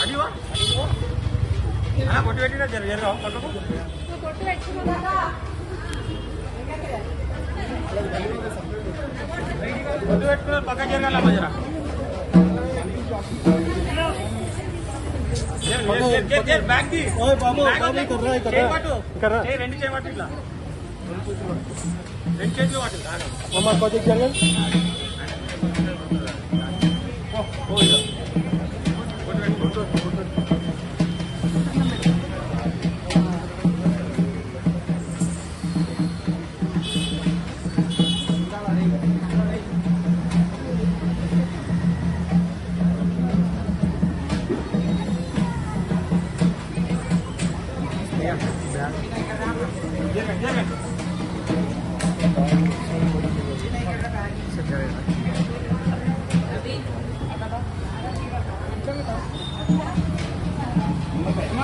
అడివా అలా కొట్టి పెట్టినా జర జరగా పక్కకు కొట్టు పెట్టుకున్నా పక్క జరగాల జర బ్యాగ్ ది ఓయ్ బాబు, బ్యాగ్ బాబు, వదిలే. ఇక్కడ రా, ఇక్కడ చేయి రా. పట్టు. ఇక్కడ రా. చేయి రెండు చేయి పట్టు ఇట్లా రెండు చేతులు పట్టు రాగా. అమ్మ కొద్దిగా జరగండి ఓ, ఓ,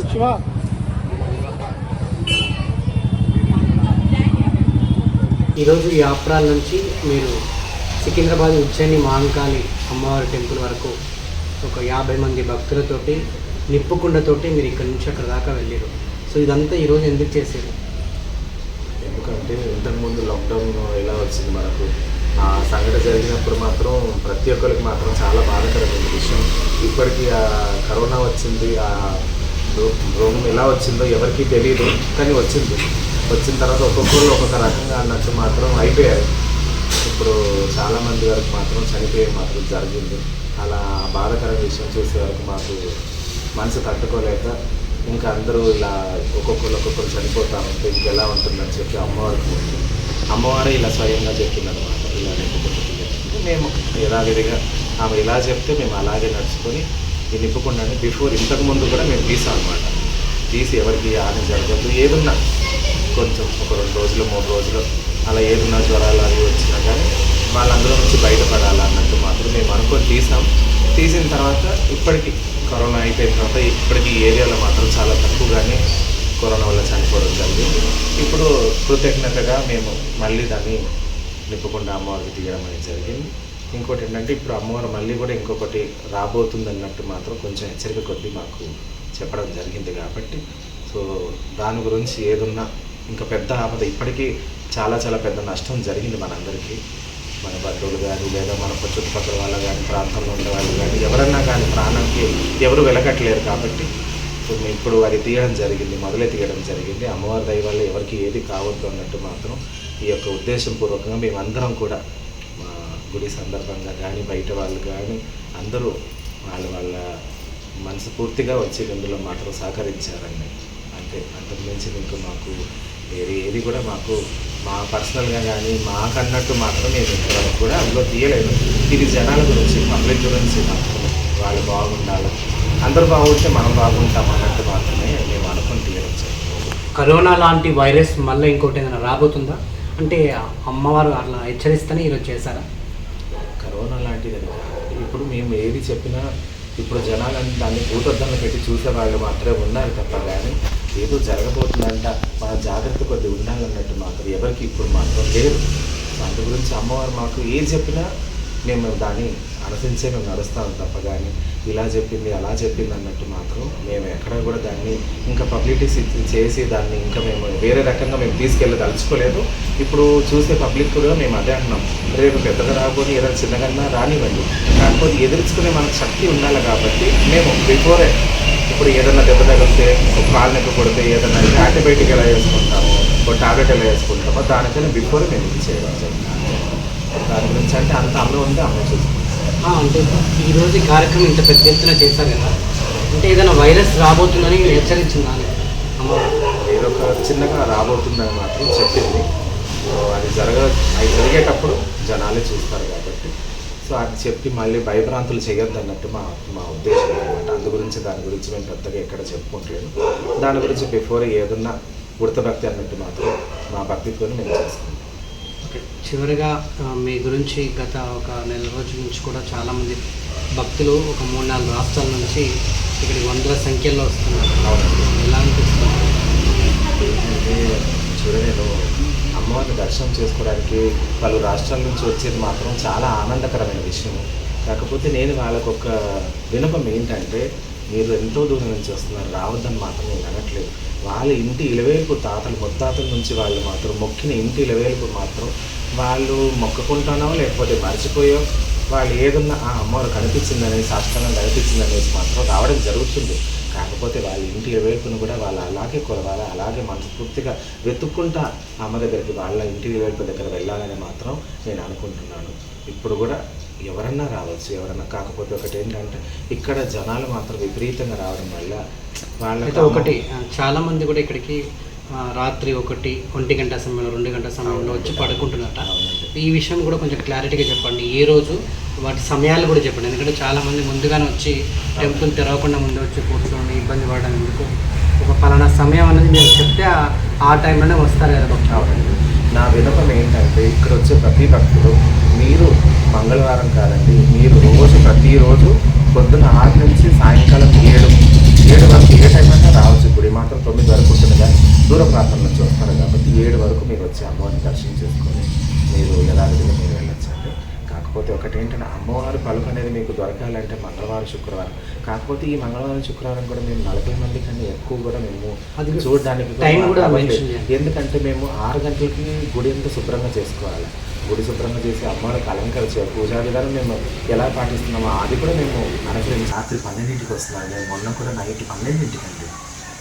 శివ ఈరోజు యాప్రాల నుంచి మీరు సికింద్రాబాద్ ఉజ్జయిని మహంకాళి అమ్మవారి టెంపుల్ వరకు ఒక యాభై మంది భక్తులతోటి నిప్పుకుండతోటి మీరు ఇక్కడ నుంచి అక్కడ దాకా వెళ్ళారు. సో ఇదంతా ఈరోజు ఎందుకు చేశారు? ఎందుకంటే ఇంతకుముందు లాక్డౌన్ ఎలా వచ్చింది మనకు? ఆ సంఘటన జరిగినప్పుడు మాత్రం ప్రతి ఒక్కరికి మాత్రం చాలా బాధాకరమైన విషయం. ఇప్పటికీ ఆ కరోనా వచ్చింది ఆ రోగం ఎలా వచ్చిందో ఎవరికీ తెలియదు కానీ వచ్చింది. వచ్చిన తర్వాత ఒక్కొక్కరు ఒక్కొక్క రకంగా అన్నట్టు మాత్రం అయిపోయారు. ఇప్పుడు చాలామంది వరకు మాత్రం చనిపోయే మాత్రం జరిగింది. అలా బాధకర విషయం చూసే వరకు మాకు మనసు తట్టుకోలేక ఇంకా అందరూ ఇలా ఒక్కొక్కరు ఒక్కొక్కరు చనిపోతా ఉంటే ఇంకెలా ఉంటుందని చెప్పి అమ్మవారికి మొక్కి అమ్మవారే ఇలా స్వయంగా చెప్పింది ఇలా మేము యథావిధిగా ఆమె ఇలా చెప్తే మేము అలాగే నడుచుకొని ఈ నింపుకుండానే బిఫోర్ ఇంతకుముందు కూడా మేము తీసాం అనమాట తీసి ఎవరికి హాని జరగద్దు ఏదున్నా కొంచెం ఒక రెండు రోజులు మూడు రోజులు అలా ఏదున్నా జ్వరాలు అవి వచ్చినా కానీ వాళ్ళందరూ నుంచి బయటపడాలి అన్నట్టు మాత్రం మేము అనుకొని తీసాం. తీసిన తర్వాత ఇప్పటికీ కరోనా అయిపోయిన తర్వాత ఇప్పటికీ ఏరియాలో మాత్రం చాలా తక్కువగానే కరోనా వల్ల చనిపోవడం జరిగింది. ఇప్పుడు కృతజ్ఞతగా మేము మళ్ళీ దాన్ని నిప్పకుండా అమ్మవారికి తీయడం అనేది జరిగింది. ఇంకోటి ఏంటంటే ఇప్పుడు అమ్మవారు మళ్ళీ కూడా ఇంకొకటి రాబోతుంది అన్నట్టు మాత్రం కొంచెం హెచ్చరిక కొద్దీ మాకు చెప్పడం జరిగింది కాబట్టి సో దాని గురించి ఏదున్నా ఇంకా పెద్ద ఆపద ఇప్పటికీ చాలా చాలా పెద్ద నష్టం జరిగింది మనందరికీ. మన బంధువులు కానీ లేదా మన చుట్టుపక్కల వాళ్ళు కానీ ప్రాంతంలో ఉండే వాళ్ళు కానీ ఎవరన్నా కానీ ప్రాణానికి ఎవరు వెలకట్లేరు కాబట్టి సో మేము ఇప్పుడు అది తీయడం జరిగింది మొదలే తీయడం జరిగింది. అమ్మవారి దయ వల్ల ఎవరికి ఏది కావద్దు అన్నట్టు మాత్రం ఈ యొక్క ఉద్దేశం పూర్వకంగా మేమందరం కూడా గుడి సందర్భంగా కానీ బయట వాళ్ళు కానీ అందరూ వాళ్ళ వాళ్ళ మనసు పూర్తిగా వచ్చి ఇందులో మాత్రం సహకరించారండి. అంతే అంతకుమించి మీకు మాకు వేరే ఏది కూడా మాకు మా పర్సనల్గా కానీ మాకన్నట్టు మాత్రం మేము ఇంతవరకు కూడా అందులో తీయలేదు. ఇది జనాల గురించి పబ్లిక్ గురించి మాత్రమే. వాళ్ళు బాగుండాలి. అందరూ బాగుంటే మనం బాగుంటాం అన్నట్టు మాత్రమే మేము అనుకుని తీయడం కరోనా లాంటి వైరస్ మళ్ళీ ఇంకోటి ఏదైనా రాబోతుందా? అంటే అమ్మవారు అట్లా హెచ్చరిస్తేనే ఈరోజు చేశారా? కరోనా లాంటిది ఇప్పుడు మేము ఏది చెప్పినా ఇప్పుడు జనాలని దాన్ని భూతద్దంలో పెట్టి చూసే వాళ్ళు మాత్రమే ఉన్నారు తప్ప కానీ ఏదో జరగబోతుందంట. మన జాగ్రత్త కొద్ది ఉండాలన్నట్టు మాత్రం ఎవరికి ఇప్పుడు మాత్రం లేరు అందు గురించి అమ్మవారు మాకు ఏం చెప్పినా మేము దాన్ని ఆలోచించే మేము నడుస్తాం తప్ప కానీ ఇలా చెప్పింది అలా చెప్పింది అన్నట్టు మాత్రం మేము ఎక్కడ కూడా దాన్ని ఇంకా పబ్లిసిటీ చేసి దాన్ని ఇంకా మేము వేరే రకంగా మేము తీసుకెళ్ళి తలుచుకోలేదు. ఇప్పుడు చూసే పబ్లిక్ కూడా మేము అదే అంటున్నాం. రేపు పెద్దగా రాకపోతే ఏదైనా చిన్నగా రానివ్వండి. కాకపోతే ఎదుర్చుకునే మనకు శక్తి ఉండాలి కాబట్టి మేము బిఫోరే ఇప్పుడు ఏదైనా దెబ్బ తగిలితే ఒక కాలు నొప్పి కొడితే ఏదైనా యాంటీబయాటిక్ ఎలా వేసుకుంటాము ఒక టాబ్లెట్ ఎలా వేసుకుంటామో దానికైనా బిఫోర్ మేము ఇది చేయడం దాని గురించి అంటే అంత అమ్మ ఉంది అమ్మ చూసుకుంటాం అంటే ఈ రోజు ఈ కార్యక్రమం ఇంత పెద్ద ఎత్తున చేశారు కదా. అంటే ఏదైనా వైరస్ రాబోతుందని హెచ్చరించిందా? అని అమ్మవారు ఏదో ఒక చిన్నగా రాబోతుందని మాత్రం చెప్పింది. సో అది జరగ అది జరిగేటప్పుడు జనాలే చూస్తారు కాబట్టి. సో అది చెప్పి మళ్ళీ భయభ్రాంతులు చేయొద్దు అన్నట్టు మా మా ఉద్దేశం అనమాట అందు గురించి దాని గురించి మేము పెద్దగా ఎక్కడ చెప్పుకుంటలేము దాని గురించి బిఫోర్ ఏదన్నా ఉడత భక్తి అన్నట్టు మాత్రం మా భక్తితో మేము చేసుకుంటాం. ఓకే. చివరిగా మీ గురించి గత ఒక నెల రోజుల నుంచి కూడా చాలామంది భక్తులు ఒక మూడు నాలుగు రాష్ట్రాల నుంచి ఇక్కడికి వందల సంఖ్యలో వస్తున్నారు. ఎలా అనిపిస్తుంది? అంటే అమ్మవారిని దర్శనం చేసుకోవడానికి పలు రాష్ట్రాల నుంచి వచ్చేది మాత్రం చాలా ఆనందకరమైన విషయం కాకపోతే నేను వాళ్ళకొక వినపం ఏంటంటే మీరు ఎంతో దూరం నుంచి వస్తున్నారు రావద్దని మాత్రం నేను అనట్లేదు. వాళ్ళ ఇంటి ఇలవేలుపు తాతలు ముత్తాతల నుంచి వాళ్ళు మాత్రం మొక్కిన ఇంటి ఇలవేలుపు మాత్రం వాళ్ళు మొక్కుకుంటానో లేకపోతే మర్చిపోయో వాళ్ళు ఏదన్నా ఆ అమ్మవారు కనిపించిందనేసి సాష్టాంగం కనిపించిందనేసి మాత్రం రావడం జరుగుతుంది. కాకపోతే వాళ్ళ ఇంటి వేల్పును కూడా వాళ్ళు అలాగే కొలవాలి అలాగే మనస్ఫూర్తిగా వెతుక్కుంటా అమ్మ దగ్గరికి వాళ్ళ ఇంటి వేల్పు దగ్గర వెళ్ళాలని మాత్రం నేను అనుకుంటున్నాను. ఇప్పుడు కూడా ఎవరన్నా రావచ్చు ఎవరన్నా కాకపోతే ఒకటి ఏంటంటే ఇక్కడ జనాలు మాత్రం విపరీతంగా రావడం వల్ల వాళ్ళకి ఒకటి ఆ, చాలా మంది కూడా ఇక్కడికి రాత్రి ఒకటి ఒంటి గంట సమయంలో రెండు గంటల సమయంలో వచ్చి పడుకుంటున్నట. ఈ విషయం కూడా కొంచెం క్లారిటీగా చెప్పండి. ఏ రోజు వాటి సమయాలు కూడా చెప్పండి. ఎందుకంటే చాలా మంది ముందుగానే వచ్చి టెంపుల్ తెరవకుండా ముందు వచ్చి ఇబ్బంది పడడం ఎందుకు? ఒక పలానా సమయం అనేది మీరు చెప్తే ఆ- టైంలోనే వస్తారు కదా భక్తులు. అవునండి. నా వినపం ఏంటంటే ఇక్కడ వచ్చే ప్రతి భక్తుడు మీరు మంగళవారం కాదండి మీరు రోజు ప్రతిరోజు పొద్దున్న ఆరు నుంచి సాయంకాలం ఏడు ఏడు వరకు ఏ టైం అయినా రావచ్చు. గుడి మాత్రం తొమ్మిది వరకు ఉంటుంది కానీ దూర ప్రాంతం నుంచి వస్తారు కాబట్టి ఏడు వరకు మీరు వచ్చి అమ్మవారిని దర్శనం చేసుకొని మీరు యథావిధిగా మీరు కాకపోతే ఒకటి ఏంటంటే అమ్మవారి పలుకు అనేది మీకు దొరకాలంటే మంగళవారం శుక్రవారం. కాకపోతే ఈ మంగళవారం శుక్రవారం కూడా మేము నలభై మంది కన్నా ఎక్కువ కూడా మేము చూడడానికి. ఎందుకంటే మేము ఆరు గంటలకి గుడి అంతా శుభ్రంగా చేసుకోవాలి. గుడి శుభ్రంగా చేసి అమ్మవారికి అలంకరించే పూజా విధానం మేము ఎలా పాటిస్తున్నామో అది కూడా మేము అనుసరించి రాత్రి పన్నెండింటికి వస్తున్నాం. మొన్న కూడా నైట్ పన్నెండింటికి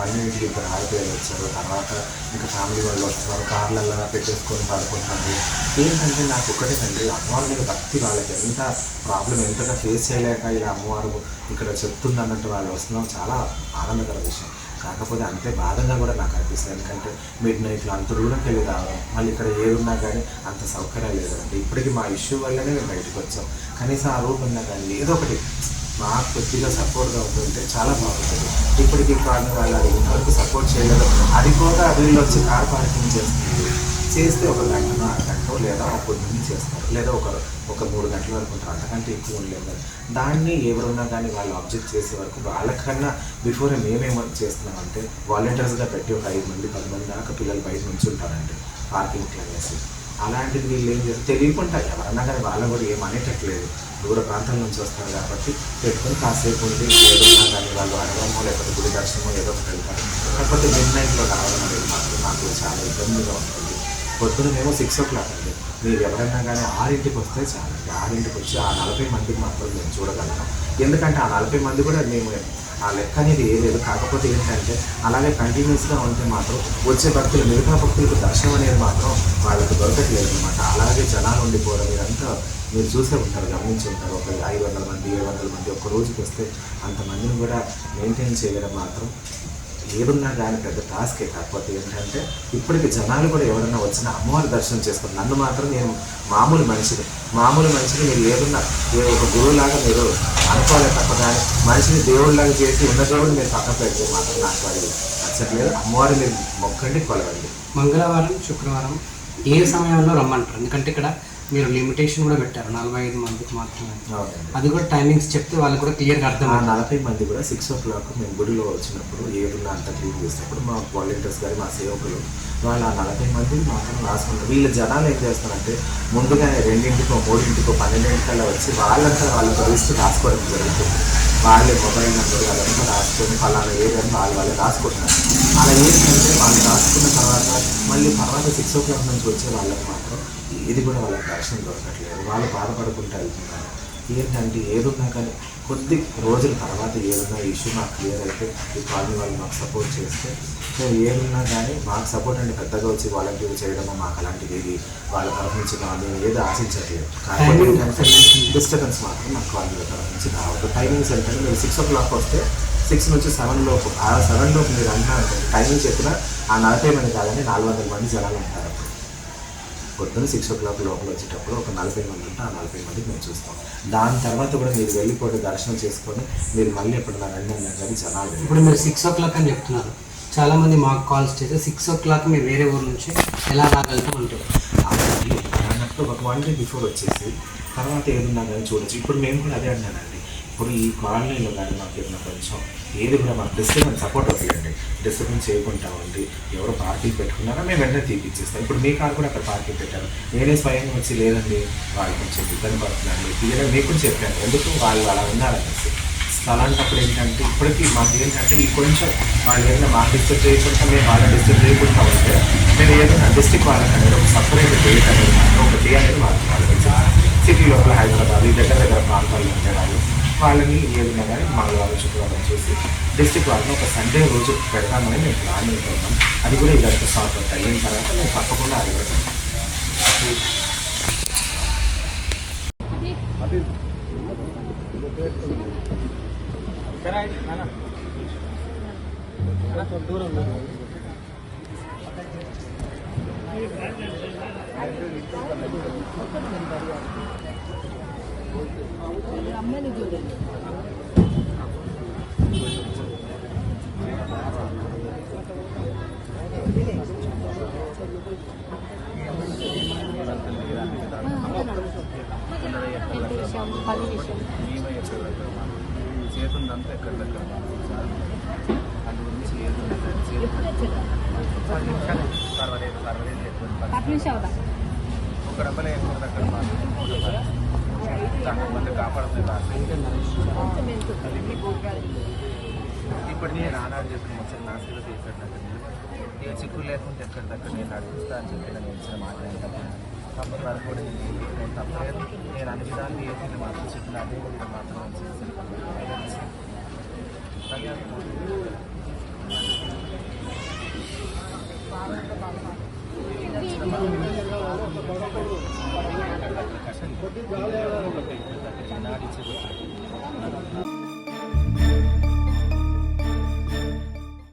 అన్నింటికి ఇక్కడ ఇద్దరు ఆడపిల్లలు వచ్చారు. తర్వాత ఇంకా ఫ్యామిలీ వాళ్ళు వస్తున్నారు కార్లలో పెట్టేసుకొని పడుకుంటున్నారు. ఏంటంటే నాకు ఒకటేనండి అమ్మవారి మీద భక్తి వాళ్ళకి ఎంత ప్రాబ్లం ఎంతగా ఫేస్ చేయలేక ఇలా అమ్మవారు ఇక్కడ చెప్తుంది అన్నట్టు వాళ్ళు వస్తున్నాం చాలా ఆనందకర విషయం. కాకపోతే అంతే బాధగా కూడా నాకు అనిపిస్తుంది. ఎందుకంటే మిడ్ నైట్లో అంత దూరంకి వెళ్ళి రావడం మళ్ళీ ఇక్కడ ఏదున్నా కానీ అంత సౌకర్యాలు లేదండి. ఇప్పటికీ మా ఇష్యూ వల్లనే మేము బయటకు వచ్చాం. కనీసం ఆ రోడ్డు ఉన్నా కానీ ఏదో ఒకటి మాకు కొద్దిగా సపోర్ట్గా ఉంటుంటే చాలా బాగుంటుంది. ఇప్పటికీ కాదు వాళ్ళు అది ఇంతవరకు సపోర్ట్ చేయలేదు. అది కూడా వీళ్ళు వచ్చి కార్ పార్కింగ్ చేస్తుంది. చేస్తే ఒక గంటను అరగంట లేదా ఒక పొద్దున్న చేస్తారు. లేదా ఒక ఒక మూడు గంటల వరకు ఉంటారు. అంతకంటే ఎక్కువ ఉండలేదు దాన్ని ఎవరున్నా కానీ వాళ్ళు అబ్జెక్ట్ చేసే వరకు వాళ్ళకన్నా బిఫోర్ మేమేమో చేస్తున్నామంటే వాలంటీర్స్గా పెట్టి ఒక ఐదు మంది పది మంది దాకా పిల్లలు బయట నుంచి ఉంటారండి పార్కింగ్ అనేసి. అలాంటిది వీళ్ళు ఏం చేస్తారు? తెలియకుండా ఎవరన్నా కానీ వాళ్ళు కూడా ఏం అనేటట్లేదు. దూర ప్రాంతం నుంచి వస్తారు కాబట్టి పెట్టుకొని కాసేపు ఉండి ఏదో కానీ వాళ్ళు అడగడమో లేకపోతే గుడి దర్శనమో ఏదో ఒకటి వెళ్తారు. కాకపోతే మిడ్ నైట్లో రావడం అనేది మాత్రం నాకు చాలా ఇబ్బందిగా ఉంటుంది. పొద్దున మేము సిక్స్ ఓ క్లాక్ అండి. మీరు ఎవరైనా కానీ ఆరింటికి వస్తే చాలు ఆరింటికి వచ్చి ఆ నలభై మందికి మాత్రం మేము చూడగలం ఎందుకంటే ఆ నలభై మంది కూడా మేము ఆ లెక్క అనేది ఏ లేదు. కాకపోతే ఏంటంటే అలాగే కంటిన్యూస్గా ఉంటే మాత్రం వచ్చే భక్తులు మిగతా భక్తులకు దర్శనం అనేది మాత్రం వాళ్ళకి దొరకట్లేదు అనమాట అలాగే జనాలు ఉండిపోవడం ఇదంతా మీరు చూసే ఉంటారు గమనించి ఉంటారు ఒక ఐదు వందల మంది ఏడు వందల మంది ఒక్క రోజుకి వస్తే అంతమందిని కూడా మెయింటైన్ చేయడం మాత్రం ఏదున్నా కానీ పెద్ద టాస్కే కాకపోతే ఏంటంటే ఇప్పటికి జనాలు కూడా ఎవరైనా వచ్చినా అమ్మవారి దర్శనం చేసుకుని నన్ను మాత్రం నేను మామూలు మనిషిని మామూలు మనిషిని మీరు ఏదున్నా ఏ ఒక గురువులాగా మీరు అనుకోలే తప్ప కానీ మనిషిని దేవుడిలాగా చేసి ఉన్న దేవుడు మీరు పక్కన పెడితే మాత్రం నాకు అది నచ్చట్లేదు. అమ్మవారి మీరు మొక్కండి కొలవండి. మంగళవారం శుక్రవారం ఏ సమయంలో రమ్మంటారు? ఎందుకంటే ఇక్కడ మీరు లిమిటేషన్ కూడా పెట్టారు. నలభై ఐదు మందికి మాత్రమే. అది కూడా టైమింగ్స్ చెప్తే వాళ్ళకి కూడా క్లియర్గా ఆ అర్థమవుతుంది. నలభై మంది కూడా సిక్స్ ఓ క్లాక్ మేము గుడిలో వచ్చినప్పుడు ఏదున్నా అంత క్లీన్ చేసినప్పుడు మా వాలంటీర్స్ గారు మా సేవకులు వాళ్ళు ఆ నలభై మందిని మాత్రం రాసుకున్నారు. వీళ్ళ జనాలు ఏం చేస్తారంటే ముందుగానే రెండింటికో మూడింటికో పన్నెండింటికల్లా వచ్చి వాళ్ళంతా వాళ్ళకి లిస్ట్ రాసుకోవడం జరుగుతుంది. వాళ్ళే మొబైల్ నెంబర్ అదంతా రాసుకొని ఫలానా ఏదని వాళ్ళు వాళ్ళు రాసుకుంటున్నారు. అలా ఏంటంటే వాళ్ళు రాసుకున్న తర్వాత మళ్ళీ తర్వాత సిక్స్ ఓ క్లాక్ నుంచి వచ్చే వాళ్ళకి మాత్రం ఇది కూడా వాళ్ళకి దర్శనం దొరకట్లేదు. వాళ్ళు బాధపడుకుంటూ వెళ్తున్నారు. ఏంటంటే ఏదున్నా కానీ కొద్ది రోజుల తర్వాత ఏదన్నా ఇష్యూ నాకు క్లియర్ అయితే ఈ కాలనీ వాళ్ళు మాకు సపోర్ట్ చేస్తే మేము ఏదున్నా కానీ మాకు సపోర్ట్ అంటే పెద్దగా వచ్చి వాలంటీర్ చేయడము మాకు అలాంటిది ఏది వాళ్ళ తరఫు నుంచి కానీ ఏది ఆశించట్లేదు. కాకపోతే ఏంటంటే డిస్టర్బెన్స్ మాత్రం మాకు వాళ్ళ తరఫు నుంచి రావద్దు టైమింగ్స్ ఏంటంటే మీరు సిక్స్ ఓ క్లాక్ వస్తే సిక్స్ నుంచి సెవెన్ లోపు ఆ సెవెన్ లోపు మీరు అంటున్నారు. టైమింగ్ చెప్పినా ఆ నలభై మంది కాదని నాలుగు వందల మంది జనాలు ఉంటారు. పొద్దున్న సిక్స్ ఓ క్లాక్ లోపల వచ్చేటప్పుడు ఒక నలభై మంది ఉంటే ఆ నలభై మందికి మేము చూస్తాం. దాని తర్వాత కూడా మీరు వెళ్ళిపోయి దర్శనం చేసుకొని మీరు మళ్ళీ ఎప్పుడన్నా రండి అన్నా కానీ జనాలు ఇప్పుడు మీరు సిక్స్ ఓ క్లాక్ అని చెప్తున్నారు. చాలా మంది మాకు కాల్స్ చేస్తే సిక్స్ ఓ క్లాక్ మీరు వేరే ఊరు నుంచి ఎలా రాగలుగుతాం అంటారు? అలాగే అన్నట్టు ఒక వన్ డే బిఫోర్ వచ్చేసి తర్వాత ఏదున్నా కానీ చూడొచ్చు. ఇప్పుడు మేము కూడా అదే అన్నానండి ఇప్పుడు ఈ కాలనీలో కానీ మాకు ఏమైనా కొంచెం ఏది కూడా మాకు డిస్టర్బెన్స్ సపోర్ట్ అవుతుందండి డిస్టర్బెన్స్ చేయకుండా ఉండి ఎవరు పార్కింగ్ పెట్టుకున్నారో మేము వెంటనే తీపిచ్చేస్తాం. ఇప్పుడు మీ కారు కూడా అక్కడ పార్కింగ్ పెట్టారు. నేనే స్వయంగా వచ్చి లేదండి వాళ్ళు కొంచెం ఇబ్బంది పడుతున్నాను ఇదే మీకు కూడా చెప్పాను. ఎందుకు? వాళ్ళు అలా ఉన్నారనేసి. అలాంటప్పుడు ఏంటంటే ఇప్పటికీ మాకు ఏంటంటే ఈ కొంచెం వాళ్ళు ఏదైనా మాకు డిస్టర్బ్ చేయకుండా మేము వాళ్ళని డిస్టర్బ్ చేయకుండా ఉంటే మేము ఏదైనా డిస్ట్రిక్ట్ వాళ్ళకి అనేది ఒక సపరేట్ డేట్ అనేది ఒక డే అనేది మాకు వాళ్ళకి సిటీ లోపల హైదరాబాద్ ఈ దగ్గర దగ్గర ప్రాంతాల్లో ఉండే వాళ్ళు. వాళ్ళని ఏదైనా కానీ మంగళవారం శుక్రవారం చేసి డిస్ట్రిక్ట్ వాళ్ళని ఒక సండే రోజు పెడతామని మేము ప్లాన్ ఉన్నాం అది కూడా ఇదంతా సార్ట్ అవుట్ అయిన తర్వాత మేము తప్పకుండా అది కూడా పెడతాం. చేతుందంతా ఎక్కడ దగ్గర అందు గురించి ఏదున్నా పది నిమిషాలు పర్వాలేదు పర్వాలేదు ఎక్కువ ఒక డబ్బలే ఎక్కువ దగ్గర దాని మళ్ళీ కాపాడుతుంది ఇప్పుడు నేను ఆనాడు చెప్పిన వచ్చాను నా సేవ చేశాడు ఇక చిక్కు లేకుంటే ఎక్కడ దగ్గర నేను నడిపిస్తా అని చెప్పి నేను ఇచ్చిన మాట తప్పని వరకు కూడా నేను తప్పలేదు నేను అన్ని విధాలు ఏదైనా మాత్రం చెప్పిన అదే విధంగా మాత్రం చేశాను ಕೊಟ್ಟಿದ್ದು